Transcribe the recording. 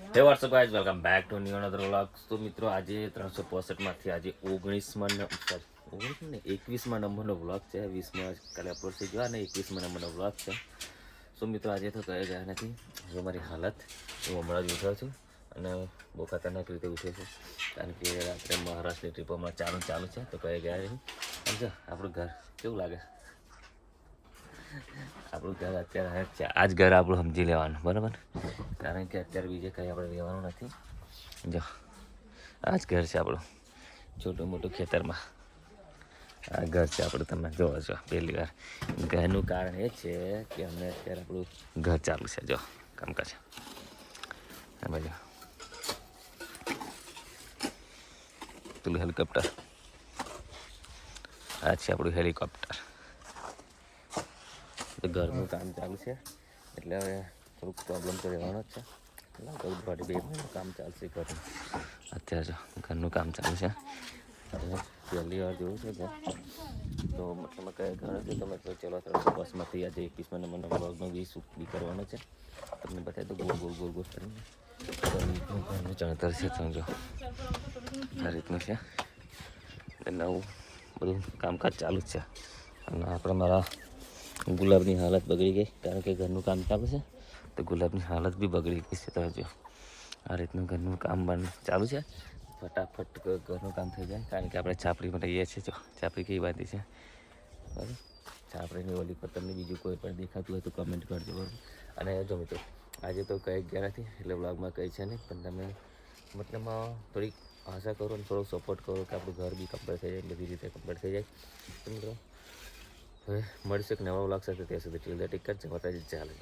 Hey what's up guys welcome back to new another vlog તો મિત્રો, આજે ત્રણસો પોસઠમાંથી આજે ઓગણીસમાં સોરી ઓગણીસ ને એકવીસમાં નંબરનો વ્લોગ છે. વીસમાં કાલે અપલોડ થઈ ગયો અને એકવીસમાં નંબરનો વ્લોગ છે. સો મિત્રો, આજે તો કહે ગયા નથી. જો મારી હાલત, હું હમણાં જ ઉઠ્યો છું અને બહુ ખતરનાક રીતે ઉઠ્યો છું. કારણ કે રાત્રે મહારાષ્ટ્રની ટ્રીપ હમણાં ચાલુ ચાલુ છે, તો કહે ગયા નહીં. સમજો આપણું ઘર કેવું લાગે? આપણું ઘર અત્યારે આજ ઘર આપણું સમજી લેવાનું, બરાબર? કારણ કે અત્યારે બીજે કંઈ આપણે રહેવાનું નથી. જો આ જ ઘર છે આપણું, છોટું મોટું ખેતરમાં. આ ઘર છે આપણું, તમે જોવો છો, પહેલી વાર. ઘરનું કારણ એ છે કે અમે અત્યારે આપણું ઘર ચાલુ છે. જો કામકાજ બાજુ. પેલું હેલિકોપ્ટર. આ છે આપણું હેલિકોપ્ટર. ઘરનું કામ ચાલુ છે. એટલે હવે થોડુંક પ્રોબ્લેમ તો રહેવાનો જ છે. લગભગ દોઢ બે મહિનું કામ ચાલશે ઘરનું. અત્યારે જો ઘરનું કામ ચાલુ છે. પહેલી વાર જોયું છે તો મતલબ કયા ઘર છે તમે તો ચલો ત્રણસો બસમાંથી આજે એકવીસમાં મને બ્લોગમાં વીસ બી કરવાનો છે. તમને બતાવી તો ગોળ ગોળ ગોળ ગોળ કરીને. ઘરનું ચણતર છે સમજો આ રીતનું છે. નવું બધું કામકાજ ચાલુ જ છે. અને આપણે મારા ગુલાબની હાલત બગડી ગઈ, કારણ કે ઘરનું કામ ચાલુ છે. તો ગુલાબની હાલત બી બગડી ગઈ છે તો જો આ રીતનું ઘરનું કામ બન ચાલુ છે. ફટાફટ ઘરનું કામ થઈ જાય, કારણ કે આપણે છાપડીમાં રહીએ છીએ, જો. છાપડી કઈ બાંધી છે? બરાબર? ચાપડીની ઓલી પર તમને બીજું કોઈ પણ દેખાતું હોય તો કમેન્ટ કરજો, બરાબર? અને જો મિત્રો, આજે તો કંઈ ગયા નથી, એટલે બ્લોગમાં કંઈ છે નહીં, પણ તમે મતલબ થોડીક આશા કરો અને થોડો સપોર્ટ કરો કે આપણું ઘર બી કમ્પ્લીટ થઈ જાય, બધી રીતે કમ્પ્લીટ થઈ જાય. તો મિત્રો હવે મળશે કે નવા વ્લોગ સાથે. ત્યાં સુધી ટીલ ટેક કરજો જ ચાલે